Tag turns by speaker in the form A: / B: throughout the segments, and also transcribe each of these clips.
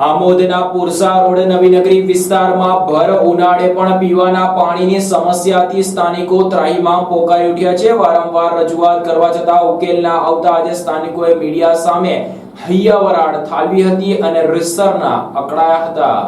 A: આમોદના Pursa road Navinagari વિસ્તારમાં ભર ઉનાળે પણ પીવાના પાણીની સમસ્યાથી સ્થાનિકો ત્રાહીમાં પોકારી ઉઠ્યા છે. વારંવાર રજૂઆત કરવા છતાં ઉકેલ ના આવતા આજે સ્થાનિકોએ મીડિયા સામે હૈયાવરાડ થાલવી હતી અને રીસરના અકળાયા હતા.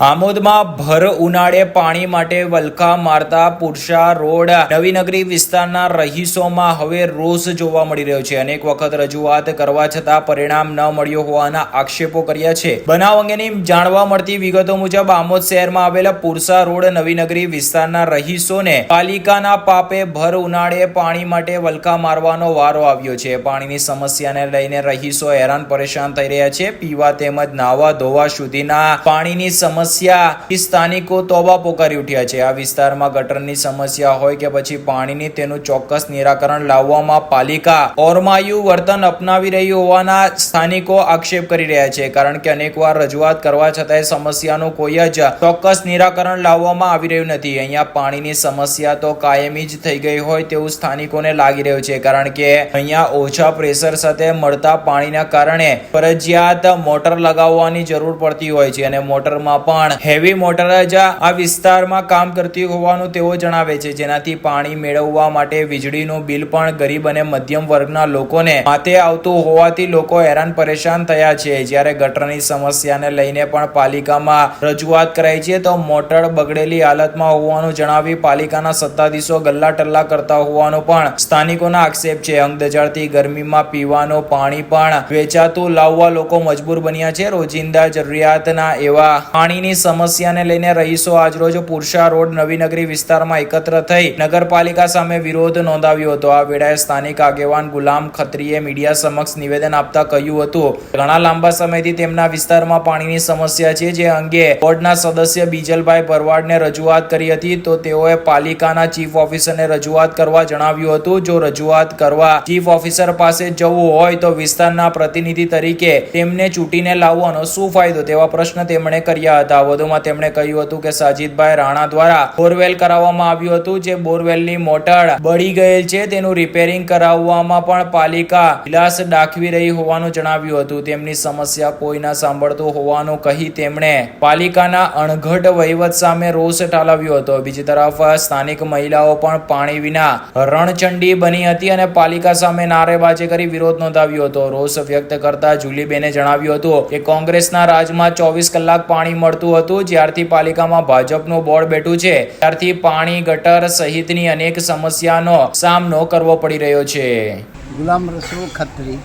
A: આમોદમાં ભર ઉનાળે પાણી માટે વલખા મારતા પુરસા રોડ નવીનગરી વિસ્તારના રહીશોમાં હવે રોષ જોવા મળી રહ્યો છે. અનેક વખત રજૂઆત કરવા છતાં પરિણામ ન મળ્યો હોવાના આક્ષેપો કર્યા છે. બનાવ અંગેની જાણવા મળતી વિગતો મુજબ આમોદ શહેરમાં આવેલા પુરસા રોડ નવીનગરી વિસ્તારના રહીશોને પાલિકાના પાપે ભર ઉનાળે પાણી માટે વલખા મારવાનો વારો આવ્યો છે. પાણીની સમસ્યાને લઈને રહીશો હેરાન પરેશાન થઈ રહ્યા છે. પીવા તેમજ નાવા ધોવા સુધીના પાણીની સમસ્યા સ્થાનિકો તોબા પોકારી ઉઠ્યા છે. આ વિસ્તારમાં ગટરની સમસ્યા હોય કે પછી પાણીની તેનું ચોક્કસ નિરાકરણ લાવવામાં પાલિકા ઓરમાયુ વર્તન અપનાવી રહી હોવાના સ્થાનિકો આક્ષેપ કરી રહ્યા છે. કારણ કે અનેકવાર રજૂઆત કરવા છતાંય સમસ્યાનું કોઈ જ ચોક્કસ નિરાકરણ લાવવામાં આવી રહ્યું નથી. અહીંયા પાણીની સમસ્યા તો કાયમી જ થઈ ગઈ હોય તેવું સ્થાનિકોને લાગી રહ્યું છે. કારણ કે અહીંયા ઓછા પ્રેશર સાથે મળતા પાણીના કારણે ફરજિયાત મોટર લગાવવાની જરૂર પડતી હોય છે અને મોટરમાં પણ હેવી મોટર જ આ વિસ્તારમાં કામ કરતી હોવાનું તેઓ જણાવે છે. જેનાથી પાણી મેળવવા માટે વીજળીનું બિલ પણ ગરીબ અને મધ્યમ વર્ગના લોકોને માથે આવતું હોવાથી લોકો હેરાન પરેશાન થયા છે. જ્યારે ગટરની સમસ્યાને લઈને પણ પાલિકામાં રજૂઆત કરાઈ છે, તો મોટર બગડેલી હાલતમાં હોવાનું જણાવી પાલિકાના સત્તાધીશો ગલ્લા ટલ્લા કરતા હોવાનો પણ સ્થાનિકોના આક્ષેપ છે. અંગદજાળતી ગરમીમાં પીવાનું પાણી પણ વેચાતું લાવવા લોકો મજબૂર બન્યા છે. રોજિંદા જરૂરિયાતના એવા પાણીની સમસ્યાને લઈને રહીશો આજરોજ પુરશા રોડ નવીનગરી વિસ્તારમાં એકત્ર થઈ નગરપાલિકા સામે વિરોધ નોંધાવ્યો હતો. આ વેળાએ સ્થાનિક આગેવાન ગુલામ ખત્રીએ મીડિયા સમક્ષ નિવેદન આપતા કહ્યું હતું, ઘણા લાંબા સમયથી તેમના વિસ્તારમાં પાણીની સમસ્યા છે. જે અંગે બોર્ડના સદસ્ય બીજલભાઈ ભરવાડને રજૂઆત કરી હતી. તો તેઓએ પાલિકાના ચીફ ઓફિસરને રજૂઆત કરવા જણાવ્યું હતું. જો રજૂઆત કરવા ચીફ ઓફિસર પાસે જવું હોય તો વિસ્તારના પ્રતિનિધિ તરીકે તેમને ચૂંટીને લાવવાનો શું ફાયદો? તેવા પ્રશ્ન તેમણે કર્યા હતા. વધુમાં તેમણે કહ્યું હતું કે સાજીદભાઈ રાણા દ્વારા બોરવેલ કરાવવામાં આવ્યું હતું, જે બોરવેલની મોટર બળી ગયેલ છે. તેનું રિપેરિંગ કરાવવામાં પણ પાલિકા વિલાસ દાખવી રહી હોવાનું જણાવ્યું હતું. તેમની સમસ્યા કોઈ ના સાંભળતું હોવાનું કહી તેમણે પાલિકાના અણઘટ વહીવટ સામે રોષ ઠાલવ્યો હતો. બીજી તરફ સ્થાનિક મહિલાઓ પણ પાણી વિના રણચંડી બની હતી અને પાલિકા સામે નારેબાજી કરી વિરોધ નોંધાવ્યો હતો. રોષ વ્યક્ત કરતા જુલીબેને જણાવ્યું હતું કે કોંગ્રેસના રાજમાં ચોવીસ કલાક પાણી મળતું હતું જ્યારથી પાલિકામાં ભાજપનું બોર્ડ બેઠું છે ત્યારથી પાણી ગટર સહિતની અનેક સમસ્યાનો સામનો કરવો પડી રહ્યો છે.
B: ગુલામ રસુ ખત્રી.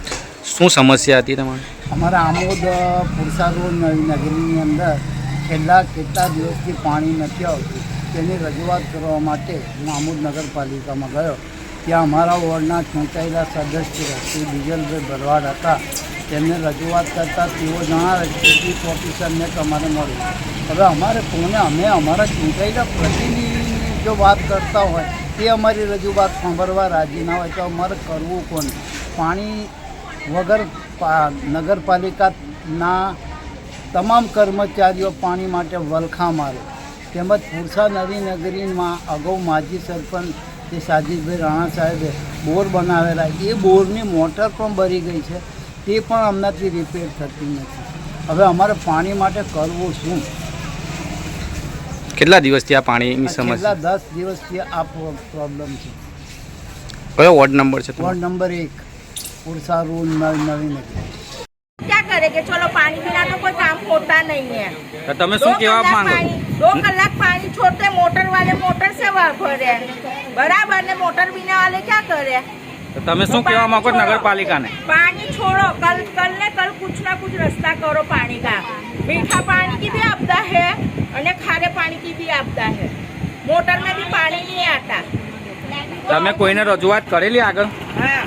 C: શું સમસ્યા હતી તમારી?
B: અમારા આમોદ પુરસા રોડ નગરીની અંદર છેલ્લા કેટલા દિવસથી પાણી નથી આવતું. તેની રજૂઆત કરવા માટે હું આમોદ નગરપાલિકામાં ગયો. ત્યાં અમારા વોર્ડના ચૂંટાયેલા સદસ્ય શ્રી બીજલભાઈ ભરવાડ હતા. તેમને રજૂઆત કરતાં તેઓ જણાવે કે ચીફ ઓફિસરને તમારે મળ્યું. હવે અમારે કોને, અમે અમારા ચૂંટાયેલા પ્રતિનિધિની જો વાત કરતા હોય તે અમારી રજૂઆત સાંભળવા રાજી ના હોય તો અમારે કરવું કોને પાણી વગર નગરપાલિકાના તમામ કર્મચારીઓ પાણી માટે વલખા મારે. તેમજ પુરસા નવી નગરીમાં અગાઉ માજી સરપંચ જે સાજીદભાઈ રાણા સાહેબે બોર બનાવેલા, એ બોરની મોટર પણ ભરી ગઈ છે. તે પણ હમણાંથી રિપેર થતી નથી. હવે અમારે પાણી માટે કરવું શું?
C: કેટલા દિવસથી આ પાણીની સમસ્યા?
B: કેટલા દસ દિવસથી આ પ્રોબ્લેમ છે.
C: કયો વોર્ડ નંબર છે
B: વોર્ડ નંબર એક ઉર્સા રૂલ નવી નગર.
D: કરે કે ચલો પાણી પીના તો કોઈ કામ હોતા નહીં
C: હે તમે શું કહેવા માંગો?
D: દો કલાક પાણી છોડતે મોટર વાલે મોટર સેવા ભરે. બરાબર ને મોટર બીના વાલે ક્યાં કરે?
C: તો તમે શું
D: तो
C: કહેવા
D: पानी
C: માંગો
D: छोड़ो।
C: નગરપાલિકાને
D: पानी छोड़ो कल कल ने कल कुछ ना कुछ रास्ता करो पानी का मीठा पानी की भी आपदा है और खारे पानी की भी आपदा है मोटर में भी पानी नहीं आता
C: તમે કોઈને રજૂઆત કરેલી આગળ
D: हाँ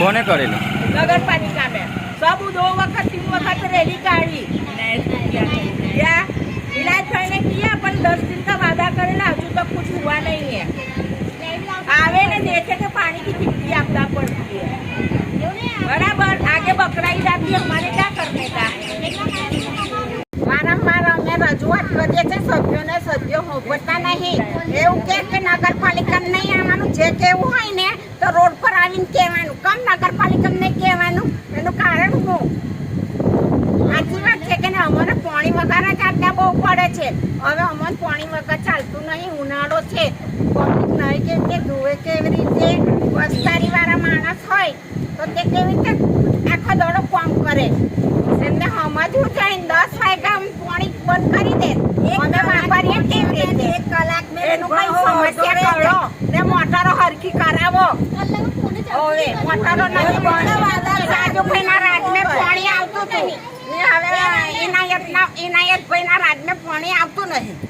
C: કોને કરેલી
D: नगर पालिका में सब दो वक्त तीन वक्त रैली काढ़ी क्या इलाज करने किया अपन दस दिन का वादा करेला अजू तक कुछ हुआ नहीं है आवे ने देखे के पानी की आगे बकराई जाती है हमारे क्या करने का વારંવાર અમે રજૂઆત કરીએ છીએ સભ્યોને સભ્યો હોભળતા નહીં એવું કે કે નગરપાલિકાને નહીં આવવાનું જે કેવું હોય ને તો રોડ પર આવીને કહેવાનું કમ નગરપાલિકાને નહીં કહેવાનું એનું કારણ શું સાચી વાત છે કે ને અમારે
E: પાણી વગર જ આટલા બહુ પડે છે હવે અમને પાણી વગર ચાલતું નહીં ઉનાળો છે પબ્લિક નહીં કે તે ધોવે કેવી રીતે એનું કઈ સમસ્યા કરો ને મોટરો હરખી કરાવો. હવે મોટરો નથી બંધ રાજુભાઈના રાજને પાણી આવતું હતું. ને હવે એનાયતના એનાયતભાઈના રાજને પાણી આવતું નહીં.